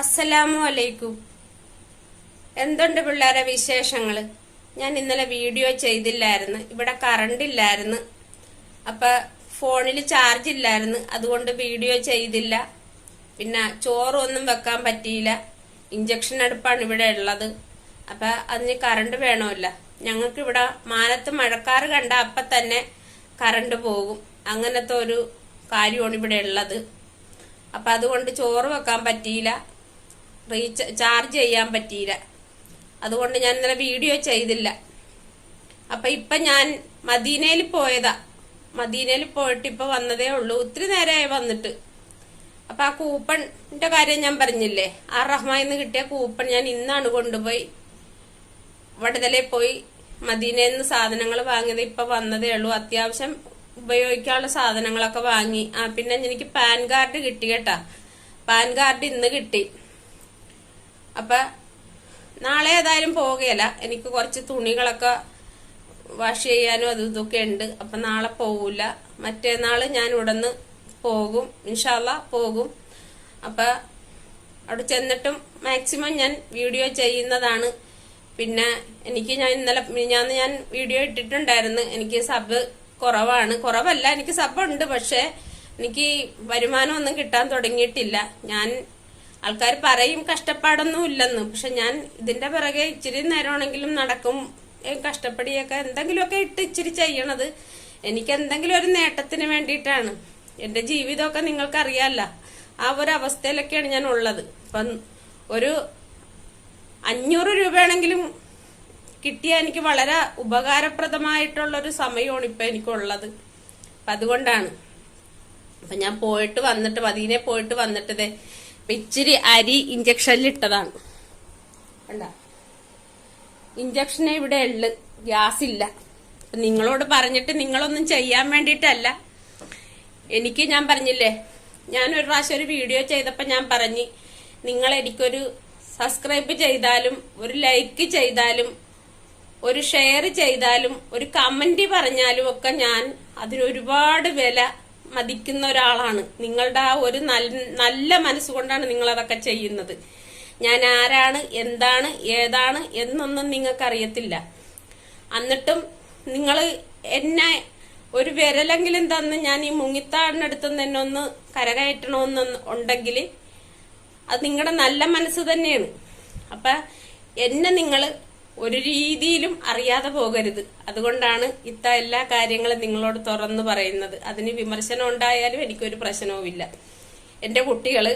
അസ്സലാമു അലൈക്കും. എന്തുണ്ട് പിള്ളേരെ വിശേഷങ്ങൾ ഞാൻ ഇന്നലെ വീഡിയോ ചെയ്തില്ലായിരുന്നു. ഇവിടെ കറണ്ട് ഇല്ലായിരുന്നു. അപ്പൊ ഫോണിൽ ചാർജ് ഇല്ലായിരുന്നു. അതുകൊണ്ട് വീഡിയോ ചെയ്തില്ല. പിന്നെ ചോറൊന്നും വെക്കാൻ പറ്റിയില്ല. ഇഞ്ചക്ഷൻ അടുപ്പാണ് ഇവിടെ ഉള്ളത്. അപ്പൊ അതിന് കറണ്ട് വേണമല്ല. ഞങ്ങൾക്ക് ഇവിടെ മാനത്ത് മഴക്കാറ് കണ്ട അപ്പം തന്നെ കറണ്ട് പോകും. അങ്ങനത്തെ ഒരു കാര്യമാണ് ഇവിടെ ഉള്ളത്. അപ്പം അതുകൊണ്ട് ചോറ് വെക്കാൻ പറ്റിയില്ല. റീചാ ചാർജ് ചെയ്യാൻ പറ്റിയില്ല. അതുകൊണ്ട് ഞാൻ ഇന്നലെ വീഡിയോ ചെയ്തില്ല. അപ്പൊ ഇപ്പൊ ഞാൻ മദീനയിൽ പോയതാ. മദീനയിൽ പോയിട്ട് ഇപ്പൊ വന്നതേ ഉള്ളൂ. ഒത്തിരി നേരമായി വന്നിട്ട്. അപ്പൊ ആ കൂപ്പണിന്റെ കാര്യം ഞാൻ പറഞ്ഞില്ലേ? ആ റഹ്മാന്ന് കിട്ടിയ കൂപ്പൺ ഞാൻ ഇന്നാണ് കൊണ്ടുപോയി. വടതലേ പോയി മദീനയിൽ നിന്ന് സാധനങ്ങൾ വാങ്ങിയത് ഇപ്പൊ വന്നതേ ഉള്ളൂ. അത്യാവശ്യം ഉപയോഗിക്കാനുള്ള സാധനങ്ങളൊക്കെ വാങ്ങി. ആ പിന്നെ എനിക്ക് പാൻ കാർഡ് കിട്ടി കേട്ടാ. പാൻ കാർഡ് ഇന്ന് കിട്ടി. അപ്പൊ നാളെ ഏതായാലും പോകുകയില്ല എനിക്ക് കുറച്ച് തുണികളൊക്കെ വാഷ് ചെയ്യാനും അതും ഇതൊക്കെ ഉണ്ട്. അപ്പൊ നാളെ പോകൂല മറ്റേനാൾ ഞാൻ ഉടന്ന് പോകും. ഇൻഷാല്ല പോകും. അപ്പൊ അവിടെ ചെന്നിട്ടും മാക്സിമം ഞാൻ വീഡിയോ ചെയ്യുന്നതാണ്. പിന്നെ എനിക്ക് ഞാൻ ഇന്നലെ ഞാൻ ഞാൻ വീഡിയോ ഇട്ടിട്ടുണ്ടായിരുന്നു. എനിക്ക് സബ് കുറവാണ്. കുറവല്ല എനിക്ക് സബ് ഉണ്ട്. പക്ഷെ എനിക്ക് വരുമാനം ഒന്നും കിട്ടാൻ തുടങ്ങിയിട്ടില്ല. ഞാൻ ആൾക്കാർ പറയും കഷ്ടപ്പാടൊന്നും ഇല്ലെന്ന്. പക്ഷെ ഞാൻ ഇതിന്റെ പിറകെ ഇച്ചിരി നേരമാണെങ്കിലും നടക്കും. കഷ്ടപ്പെടിയൊക്കെ എന്തെങ്കിലുമൊക്കെ ഇട്ട് ഇച്ചിരി ചെയ്യണത് എനിക്ക് എന്തെങ്കിലും ഒരു നേട്ടത്തിന് വേണ്ടിയിട്ടാണ്. എന്റെ ജീവിതമൊക്കെ നിങ്ങൾക്ക് അറിയാമല്ല ആ ഒരു അവസ്ഥയിലൊക്കെയാണ് ഞാൻ ഉള്ളത്. അപ്പം ഒരു അഞ്ഞൂറ് രൂപയാണെങ്കിലും കിട്ടിയ എനിക്ക് വളരെ ഉപകാരപ്രദമായിട്ടുള്ള ഒരു സമയമാണ് ഇപ്പൊ എനിക്കുള്ളത്. അപ്പൊ അതുകൊണ്ടാണ്. അപ്പൊ ഞാൻ പോയിട്ട് വന്നിട്ട് പതിനെ പോയിട്ട് വന്നിട്ടതേ ഇച്ചിരി അരി ഇഞ്ചക്ഷനിൽ ഇട്ടതാണ് കണ്ട? ഇഞ്ചക്ഷനെ ഇവിടെ ഉള്ളു ഗ്യാസ് ഇല്ല നിങ്ങളോട് പറഞ്ഞിട്ട് നിങ്ങളൊന്നും ചെയ്യാൻ വേണ്ടിയിട്ടല്ല. എനിക്ക് ഞാൻ പറഞ്ഞില്ലേ ഞാൻ ഒരു പ്രാവശ്യം ഒരു വീഡിയോ ചെയ്തപ്പോ ഞാൻ പറഞ്ഞു നിങ്ങൾ എനിക്കൊരു സബ്സ്ക്രൈബ് ചെയ്താലും ഒരു ലൈക്ക് ചെയ്താലും ഒരു ഷെയർ ചെയ്താലും ഒരു കമന്റ് പറഞ്ഞാലും ഒക്കെ ഞാൻ അതിനൊരുപാട് വില മതിക്കുന്ന ഒരാളാണ്. നിങ്ങളുടെ ആ ഒരു നല്ല മനസ്സുകൊണ്ടാണ് നിങ്ങൾ അതൊക്കെ ചെയ്യുന്നത്. ഞാൻ ആരാണ് എന്താണ് ഏതാണ് എന്നൊന്നും നിങ്ങൾക്ക് അറിയത്തില്ല എന്നിട്ടും നിങ്ങൾ എന്നെ ഒരു വിരലെങ്കിലും തന്ന് ഞാൻ ഈ മുങ്ങിത്താടിനടുത്ത് എന്നെ ഒന്ന് കരകയറ്റണമെന്ന് ഉണ്ടെങ്കിൽ അത് നിങ്ങളുടെ നല്ല മനസ്സ് തന്നെയാണ്. അപ്പൊ എന്നെ നിങ്ങൾ ഒരു രീതിയിലും അറിയാതെ പോകരുത്. അതുകൊണ്ടാണ് ഇത്ത എല്ലാ കാര്യങ്ങളും നിങ്ങളോട് തുറന്നു പറയുന്നത്. അതിന് വിമർശനം ഉണ്ടായാലും എനിക്കൊരു പ്രശ്നവുമില്ല. എന്റെ കുട്ടികൾ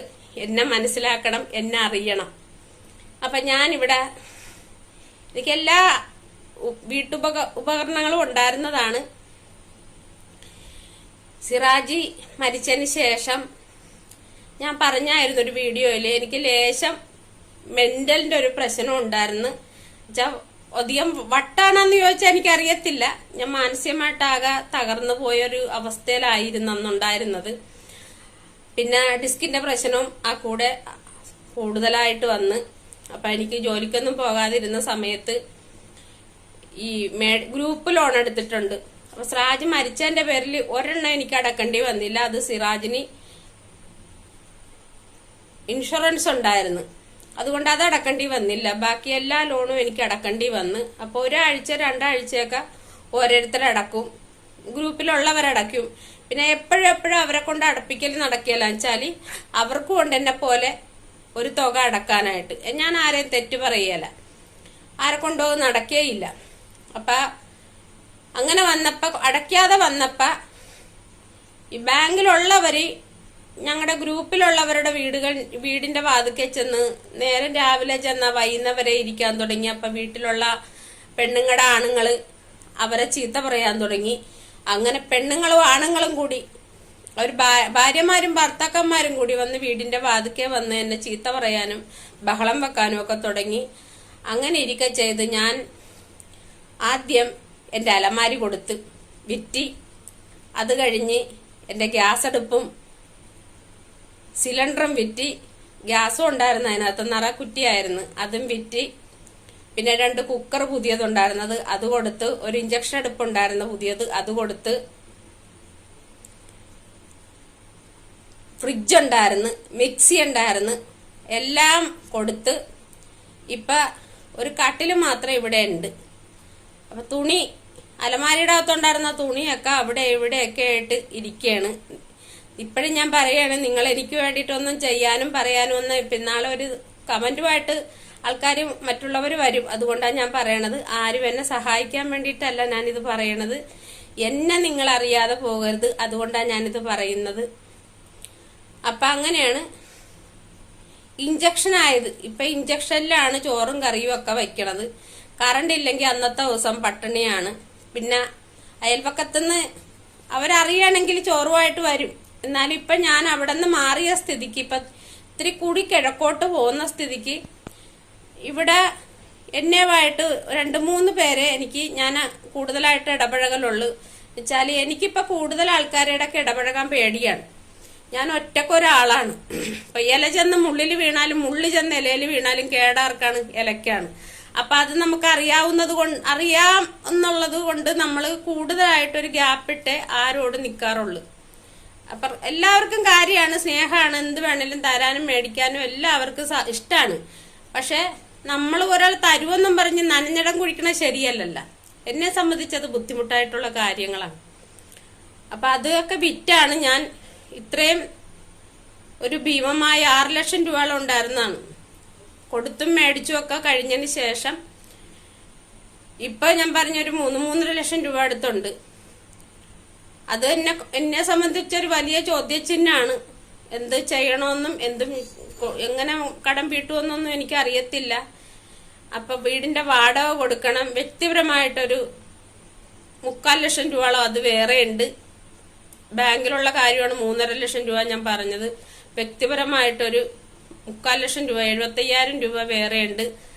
എന്നെ മനസ്സിലാക്കണം എന്നെ അറിയണം. അപ്പൊ ഞാനിവിടെ എനിക്ക് എല്ലാ വീട്ടുപക ഉപകരണങ്ങളും ഉണ്ടായിരുന്നതാണ്. സിറാജി മരിച്ചതിന് ശേഷം ഞാൻ പറഞ്ഞായിരുന്നു ഒരു വീഡിയോയിൽ എനിക്ക് ലേശം മെന്റലിന്റെ ഒരു പ്രശ്നം ഉണ്ടായിരുന്നു. അധികം വട്ടാണെന്ന് ചോദിച്ചാൽ എനിക്കറിയത്തില്ല. ഞാൻ മാനസികമായിട്ടാകെ തകർന്നു പോയൊരു അവസ്ഥയിലായിരുന്നു അന്നുണ്ടായിരുന്നത് പിന്നെ ഡിസ്കിന്റെ പ്രശ്നവും ആ കൂടെ കൂടുതലായിട്ട് വന്ന്. അപ്പൊ എനിക്ക് ജോലിക്കൊന്നും പോകാതിരുന്ന സമയത്ത് ഈ ഗ്രൂപ്പ് ലോൺ എടുത്തിട്ടുണ്ട്. അപ്പൊ സിറാജ് മരിച്ചതിന്റെ പേരിൽ ഒരെണ്ണം എനിക്ക് അടക്കേണ്ടി വന്നില്ല. അത് സിറാജിന് ഇൻഷുറൻസ് ഉണ്ടായിരുന്നു. അതുകൊണ്ട് അത് അടക്കേണ്ടി വന്നില്ല. ബാക്കി എല്ലാ ലോണും എനിക്ക് അടക്കേണ്ടി വന്ന്. അപ്പോൾ ഒരാഴ്ച രണ്ടാഴ്ചയൊക്കെ ഓരോരുത്തർ അടക്കും. ഗ്രൂപ്പിലുള്ളവരടക്കും പിന്നെ എപ്പോഴും എപ്പോഴും അവരെ കൊണ്ട് അടപ്പിക്കൽ നടക്കില്ല വെച്ചാൽ അവർക്കും ഉണ്ട് എന്നെ പോലെ ഒരു തുക അടക്കാനായിട്ട്. ഞാൻ ആരെയും തെറ്റ് പറയല. ആരെ കൊണ്ടോ നടക്കേയില്ല. അപ്പ അങ്ങനെ വന്നപ്പോൾ അടയ്ക്കാതെ വന്നപ്പോൾ ഈ ബാങ്കിലുള്ളവര് ഞങ്ങളുടെ ഗ്രൂപ്പിലുള്ളവരുടെ വീടുകൾ വീടിന്റെ വാതുക്കൽ ചെന്ന് നേരം രാവിലെ ചെന്ന വൈകുന്നവരെ ഇരിക്കാൻ തുടങ്ങി. അപ്പൊ വീട്ടിലുള്ള പെണ്ണുങ്ങളുടെ ആണുങ്ങൾ അവരെ ചീത്ത പറയാൻ തുടങ്ങി. അങ്ങനെ പെണ്ണുങ്ങളും ആണുങ്ങളും കൂടി അവർ ഭാര്യമാരും ഭർത്താക്കന്മാരും കൂടി വന്ന് വീടിന്റെ വാതുക്കെ വന്ന് എന്നെ ചീത്ത പറയാനും ബഹളം വെക്കാനും ഒക്കെ തുടങ്ങി. അങ്ങനെ ഇരിക്കെ ചെയ്ത് ഞാൻ ആദ്യം എന്റെ അലമാരി കൊടുത്ത് വിറ്റി. അത് കഴിഞ്ഞ് എന്റെ ഗ്യാസ് അടുപ്പും സിലിണ്ടറും വിറ്റി ഗ്യാസും ഉണ്ടായിരുന്നു അതിനകത്ത്. നിറ കുറ്റിയായിരുന്നു. അതും വിറ്റി പിന്നെ രണ്ട് കുക്കർ പുതിയതുണ്ടായിരുന്നത്. അത് കൊടുത്ത് ഒരു ഇഞ്ചക്ഷൻ അടുപ്പ് ഉണ്ടായിരുന്നു പുതിയത്. അത് കൊടുത്ത് ഫ്രിഡ്ജ് ഉണ്ടായിരുന്നു മിക്സി ഉണ്ടായിരുന്നു എല്ലാം കൊടുത്ത് ഇപ്പം ഒരു കട്ടിൽ മാത്രം ഇവിടെ ഉണ്ട്. അപ്പൊ തുണി അലമാരിയുടെ അകത്തുണ്ടായിരുന്ന തുണിയൊക്കെ അവിടെ ഇവിടെയൊക്കെ ആയിട്ട് ഇരിക്കുകയാണ് ഇപ്പോഴും ഞാൻ പറയുകയാണ് നിങ്ങൾ എനിക്ക് വേണ്ടിയിട്ടൊന്നും ചെയ്യാനും പറയാനും ഒന്നും പിന്നാളെ ഒരു കമന്റുമായിട്ട് ആൾക്കാർ മറ്റുള്ളവർ വരും. അതുകൊണ്ടാണ് ഞാൻ പറയണത്. ആരും എന്നെ സഹായിക്കാൻ വേണ്ടിയിട്ടല്ല ഞാനിത് പറയണത്. എന്നെ നിങ്ങൾ അറിയാതെ പോകരുത്. അതുകൊണ്ടാണ് ഞാനിത് പറയുന്നത്. അപ്പം അങ്ങനെയാണ്. ഇഞ്ചക്ഷൻ ആയത്. ഇപ്പം ഇഞ്ചക്ഷനിലാണ് ചോറും കറിയും ഒക്കെ വെക്കണത്. കറണ്ട് ഇല്ലെങ്കിൽ അന്നത്തെ ദിവസം പട്ടിണിയാണ്. പിന്നെ അയൽപക്കത്തുനിന്ന് അവരറിയണമെങ്കിൽ ചോറുമായിട്ട് വരും. എന്നാലും ഞാൻ അവിടെ നിന്ന് മാറിയ സ്ഥിതിക്ക് ഇപ്പൊ ഇത്തിരി കൂടി കിഴക്കോട്ട് പോകുന്ന സ്ഥിതിക്ക് ഇവിടെ എന്നെയുമായിട്ട് രണ്ട് മൂന്ന് പേരെ എനിക്ക് ഞാൻ കൂടുതലായിട്ട് ഇടപഴകലുള്ളു. വെച്ചാൽ എനിക്കിപ്പോൾ കൂടുതൽ ആൾക്കാരുടെ ഒക്കെ ഇടപഴകാൻ പേടിയാണ്. ഞാൻ ഒറ്റക്കൊരാളാണ്. ഇപ്പം ഇല ചെന്ന് മുള്ളിൽ വീണാലും മുള്ളി ചെന്ന് ഇലയിൽ വീണാലും കേടാർക്കാണ് ഇലക്കാണ്. അപ്പൊ അത് നമുക്ക് അറിയാവുന്നത് കൊണ്ട് അറിയാം എന്നുള്ളത് കൊണ്ട് നമ്മൾ കൂടുതലായിട്ടൊരു ഗ്യാപ്പിട്ട് ആരോട് നിൽക്കാറുള്ളൂ അപ്പൊ എല്ലാവർക്കും കാര്യമാണ് സ്നേഹമാണ് എന്ത് വേണേലും തരാനും മേടിക്കാനും എല്ലാവർക്കും ഇഷ്ടമാണ് പക്ഷെ നമ്മൾ ഒരാൾ തരുമെന്നും പറഞ്ഞ് നനഞ്ഞിടം കുഴിക്കണത് ശരിയല്ലല്ല. എന്നെ സംബന്ധിച്ചത് ബുദ്ധിമുട്ടായിട്ടുള്ള കാര്യങ്ങളാണ്. അപ്പൊ അതൊക്കെ വിറ്റാണ് ഞാൻ ഇത്രയും ഒരു ഭീമമായ ആറ് ലക്ഷം രൂപ ഉണ്ടായിരുന്നതാണ് കൊടുത്തും മേടിച്ചും ഒക്കെ കഴിഞ്ഞതിന് ശേഷം ഇപ്പൊ ഞാൻ പറഞ്ഞൊരു മൂന്ന് മൂന്നര ലക്ഷം രൂപ അടുത്തുണ്ട്. അത് എന്നെ എന്നെ സംബന്ധിച്ചൊരു വലിയ ചോദ്യചിഹ്നമാണ്. എന്ത് ചെയ്യണമെന്നും എന്തും എങ്ങനെ കടം വീട്ടുമെന്നൊന്നും എനിക്ക് അറിയത്തില്ല അപ്പൊ വീടിന്റെ വാടക കൊടുക്കണം. വ്യക്തിപരമായിട്ടൊരു മുക്കാൽ ലക്ഷം രൂപയോളം അത് വേറെ ഉണ്ട്. ബാങ്കിലുള്ള കാര്യമാണ് മൂന്നര ലക്ഷം രൂപ ഞാൻ പറഞ്ഞത്. വ്യക്തിപരമായിട്ടൊരു മുക്കാൽ ലക്ഷം രൂപ എഴുപത്തയ്യായിരം രൂപ വേറെ ഉണ്ട്.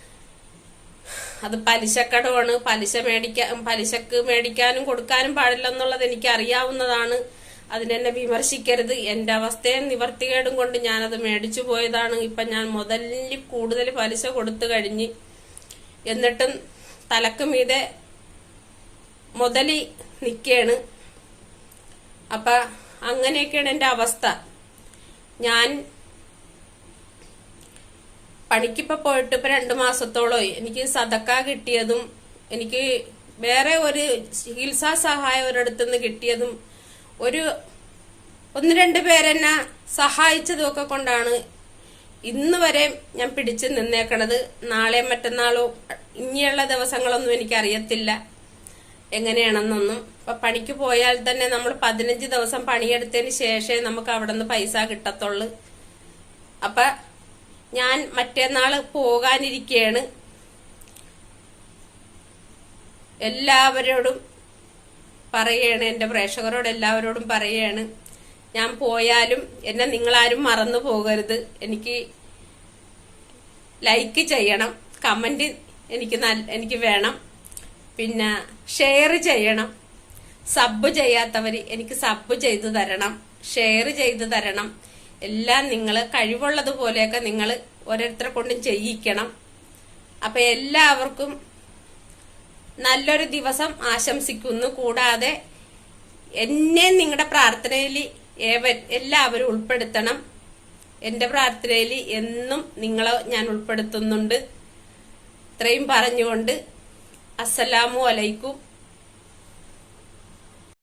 അത് പലിശക്കടമാണ് പലിശ മേടിക്കാൻ പലിശക്ക് മേടിക്കാനും കൊടുക്കാനും പാടില്ല എന്നുള്ളത് എനിക്ക് അറിയാവുന്നതാണ് അതിനെന്നെ വിമർശിക്കരുത്. എന്റെ അവസ്ഥയും നിവർത്തികേടും കൊണ്ട് ഞാനത് മേടിച്ചു പോയതാണ്. ഇപ്പൊ ഞാൻ മുതലിൽ കൂടുതൽ പലിശ കൊടുത്തു കഴിഞ്ഞ്. എന്നിട്ടും തലക്ക് മീതെ മുതലി നിൽക്കുകയാണ് അപ്പൊ അങ്ങനെയൊക്കെയാണ് എന്റെ അവസ്ഥ. ഞാൻ പണിക്കിപ്പോ പോയിട്ട് ഇപ്പൊ രണ്ടു മാസത്തോളമായി. എനിക്ക് സതക്ക കിട്ടിയതും എനിക്ക് വേറെ ഒരു ചികിത്സാ സഹായം ഒരിടത്തു നിന്ന് കിട്ടിയതും ഒരു ഒന്ന് രണ്ട് പേരെന്നെ സഹായിച്ചതും ഒക്കെ കൊണ്ടാണ് ഇന്ന് വരെ ഞാൻ പിടിച്ച് നിന്നേക്കണത്. നാളെ മറ്റന്നാളോ ഇനിയുള്ള ദിവസങ്ങളൊന്നും എനിക്ക് എനിക്കറിയത്തില്ല എങ്ങനെയാണെന്നൊന്നും. ഇപ്പൊ പണിക്ക് പോയാൽ തന്നെ നമ്മൾ പതിനഞ്ച് ദിവസം പണിയെടുത്തതിന് ശേഷമേ നമുക്ക് അവിടെ നിന്ന് പൈസ കിട്ടത്തുള്ളൂ. അപ്പൊ ഞാൻ മറ്റന്നാൾ പോകാനിരിക്കുകയാണ് എല്ലാവരോടും പറയാണ് എന്റെ പ്രേക്ഷകരോട് എല്ലാവരോടും പറയാണ് ഞാൻ പോയാലും എന്നെ നിങ്ങളാരും മറന്നു പോകരുത്. എനിക്ക് ലൈക്ക് ചെയ്യണം കമന്റ് എനിക്ക് എനിക്ക് വേണം. പിന്നെ ഷെയർ ചെയ്യണം. സബ് ചെയ്യാത്തവർ എനിക്ക് സബ് ചെയ്തു തരണം. ഷെയർ ചെയ്തു തരണം. എല്ലാം നിങ്ങൾ കഴിവുള്ളതുപോലെയൊക്കെ നിങ്ങൾ ഓരോരുത്തരെ കൊണ്ടും ചെയ്യിക്കണം. അപ്പം എല്ലാവർക്കും നല്ലൊരു ദിവസം ആശംസിക്കുന്നു. കൂടാതെ എന്നെ നിങ്ങളുടെ പ്രാർത്ഥനയിൽ എല്ലാവരും ഉൾപ്പെടുത്തണം. എന്റെ പ്രാർത്ഥനയിൽ എന്നും നിങ്ങളെ ഞാൻ ഉൾപ്പെടുത്തുന്നുണ്ട്. ഇത്രയും പറഞ്ഞുകൊണ്ട് അസ്സലാമു അലൈക്കും.